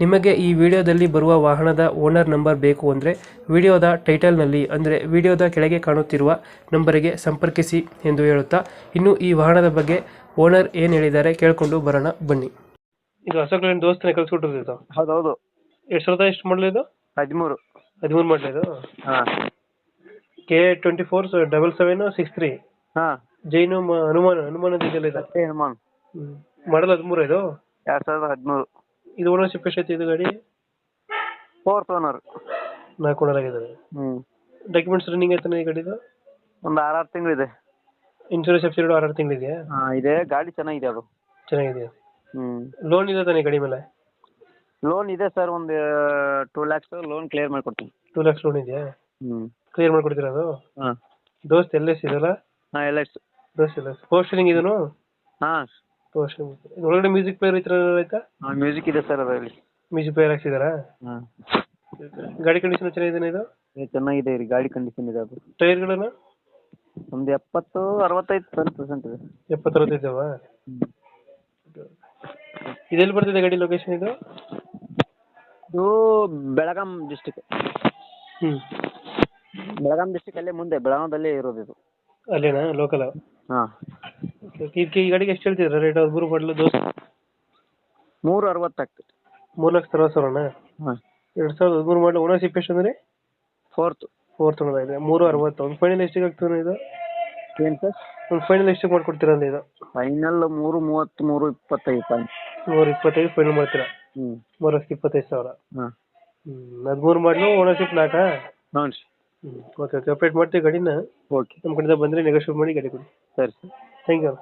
ನಿಮಗೆ ಈ ವಿಡಿಯೋದಲ್ಲಿ ಬರುವ ವಾಹನದ ಓನರ್ ನಂಬರ್ ಬೇಕು ಅಂದರೆ ವಿಡಿಯೋದ ಟೈಟಲ್ನಲ್ಲಿ ಅಂದರೆ ವಿಡಿಯೋದ ಕೆಳಗೆ ಕಾಣುತ್ತಿರುವ ನಂಬರಿಗೆ ಸಂಪರ್ಕಿಸಿ ಎಂದು ಹೇಳುತ್ತಾ ಇನ್ನು ಈ ವಾಹನದ ಬಗ್ಗೆ ಓನರ್ ಏನು ಹೇಳಿದ್ದಾರೆ ಕೇಳಿಕೊಂಡು ಬರೋಣ ಬನ್ನಿ. ಇದು ಹೊಸ ದೋಸ್ತನೇ ಕಳ್ಸಿಕೊಟ್ಟಿರೋದು ಇದು? ಹೌದೌದು. ಎಷ್ಟು ಸಾವಿರದ ಎಷ್ಟು ಮಾಡಲಿ ಇದು? ಹದಿಮೂರು. ಹದಿಮೂರು ಮಾಡಲಿ ಇದು? ಹಾಂ. K twenty four double seven six three ಹಾಂ. ಜೈನು ಮ- ಹನುಮಾನ ಹನುಮಾನ್ ಇದೆಲ್ಲ ಇದೆ? ಮತ್ತೆ ಹನುಮಾನ್ ಮಾಡಲ್ ಹದಿಮೂರು ಇದು? ಎರಡು ಸಾವಿರದ ಹದಿಮೂರು. ಇದು ಓನರ್ಶಿಪ್ ಎಷ್ಟೈತಿ ಇದು ಗಾಡಿ? ಫೋರ್ತ್ ಓನರ್ ನಾಲ್ಕು ಓನರ್ ಆಗಿದ್ದಾರೆ. ಹ್ಞೂ ಡಾಕ್ಯುಮೆಂಟ್ಸ್ ರನ್ನಿಂಗ್ ಐತಾನೆ ಈ ಗಾಡಿದು? ಒಂದು ಆರಾರು ತಿಂಗಳಿದೆ ಇನ್ಶೂರೆನ್ಸ್ ಎಫ್ಸಿಡ್ ಆರು ತಿಂಗಳಿದೆಯಾ ಹಾಂ ಇದೆ. ಗಾಡಿ ಚೆನ್ನಾಗಿದೆ ಅದು. ಚೆನ್ನಾಗಿದೆ ಹ್ಞೂ ಲೋನ್ ಇದೆ ತಾನೆ ಗಾಡಿ ಮೇಲೆ? ಲೋನ್ ಇದೆ ಸರ್ ಒಂದು ಟೂ ಲ್ಯಾಕ್ಸ್ ಲೋನ್ ಕ್ಲಿಯರ್ ಮಾಡಿಕೊಡ್ತೀನಿ. ಟೂ ಲ್ಯಾಕ್ಸ್ ಲೋನ್ ಇದೆಯಾ? ಹ್ಞೂ ಕ್ಲಿಯರ್ ಮಾಡ್ಕೊಡ್ತೀರಾ ಅದು? ಹಾಂ. ದೋಸ್ತ್ ಎಲ್ ಎಸ್ ಇದಲ್ಲ ಹಾಂ ಎಲ್ಲ ದೋಸ್ತ್ ಎಲ್ ಎಸ್. ಪೋಸ್ಟರಿಂಗ್ ಇದನು? ಹಾಂ ಪೋಸ್ಟರಿಂಗ್ ಒಳಗಡೆ ಮ್ಯೂಸಿಕ್ ಪ್ಲೇಯರ್ ಆಯ್ತಾ? ಹಾಂ ಮ್ಯೂಸಿಕ್ ಇದೆ ಸರ್ ಅದರಲ್ಲಿ. ಮ್ಯೂಸಿಕ್ ಪ್ಲೇಯರ್ ಹಾಕ್ಸಿದಾರಾ? ಹಾಂ. ಗಾಡಿ ಕಂಡೀಷನ್ ಚೆನ್ನಾಗಿದೆ ಇದು? ಇದು ಚೆನ್ನಾಗಿದೆ ರೀ ಗಾಡಿ ಕಂಡೀಷನ್ ಇದೆ ಅದು. ಟೈರ್ಗಳನ್ನು? ಒಂದು ಎಪ್ಪತ್ತು ಅರವತ್ತೈದು ಪರ್ಸೆಂಟ್ ಇದೆ. ಎಪ್ಪತ್ತರವತ್ತು ಇದ್ದಾವ ಇದೆಲ್ಲಿ ಬರ್ತಿದೆ ಗಾಡಿ ಲೊಕೇಶನ್ ಇದು? ಇದು ಬೆಳಗಾಂ ಡಿಸ್ಟಿಕ್ ಹ್ಞೂ ಬೆಳಗಾಂ ಡಿಸ್ಟಿಕ್ ಅಲ್ಲೇ ಮುಂದೆ ಬೆಳಗಾಂದಲ್ಲೇ ಇರೋದು ಇದು. ಅಲ್ಲೇನಾ? ಲೋಕಲ್ ಹಾಂ. ಇದಕ್ಕೆ ಈ ಗಾಡಿಗೆ ಎಷ್ಟು ಹೇಳ್ತಿದ್ರ ರೇಟ್ ಮೂರು ಮಾಡಲು ದೋಸ್ತ್? ಮೂರು ಅರವತ್ತು ಆಗ್ತದೆ ಮೂರು ಲಕ್ಷ ಅರವತ್ತು ಸಾವಿರನಾ? ಹಾಂ. ಎರಡು ಸಾವಿರದ ಹದಿಮೂರು ಮಾಡಲು ಓನರ್ಶಿಪ್ ಎಷ್ಟು ಅಂದರೆ? ಫೋರ್ತ್ ಫೋರ್ ತೊಗೊಂಡಿದೆ ಮೂರು ಅರವತ್ತು. ಒಂದು ಫೈನಲ್ ಎಷ್ಟಿಗೆ ಆಗ್ತದೆ ಇದು? ಏನು ಸರ್? ಒಂದು ಫೈನಲ್ ಎಷ್ಟಿಗೆ ಮಾಡ್ಕೊಡ್ತೀರಾ ಅಂದ್ರೆ ಇದು? ಫೈನಲ್ ಮೂರು ಮೂವತ್ತು ಮೂರು ಇಪ್ಪತ್ತೈದು ಫೈನ್ ಮೂರು ಇಪ್ಪತ್ತೈದು ಫೈನಲ್ ಮಾಡ್ತೀರಾ? ಹ್ಞೂ ಮೂರು ಲಕ್ಷದ ಇಪ್ಪತ್ತೈದು ಸಾವಿರ. ಹಾಂ. ಹ್ಞೂ ಹದಿಮೂರು ಮಾಡಲು ಓನರ್ಶಿಪ್ ನಾಲ್ಕಾ ಹ್ಞೂ ರೀ. ಹ್ಞೂ ಓಕೆ ಓಕೆ. ಅಪ್ಡೇಟ್ ಮಾಡ್ತೀವಿ ಗಾಡಿನ. ಓಕೆ ನಮ್ಮ ಕಡೆಯಿಂದ ಬಂದರೆ ನೆಗೋಷಿಯೇಟ್ ಮಾಡಿ ಗಾಡಿ ಕೊಡಿ. ಸರಿ ಸರ್. Thank you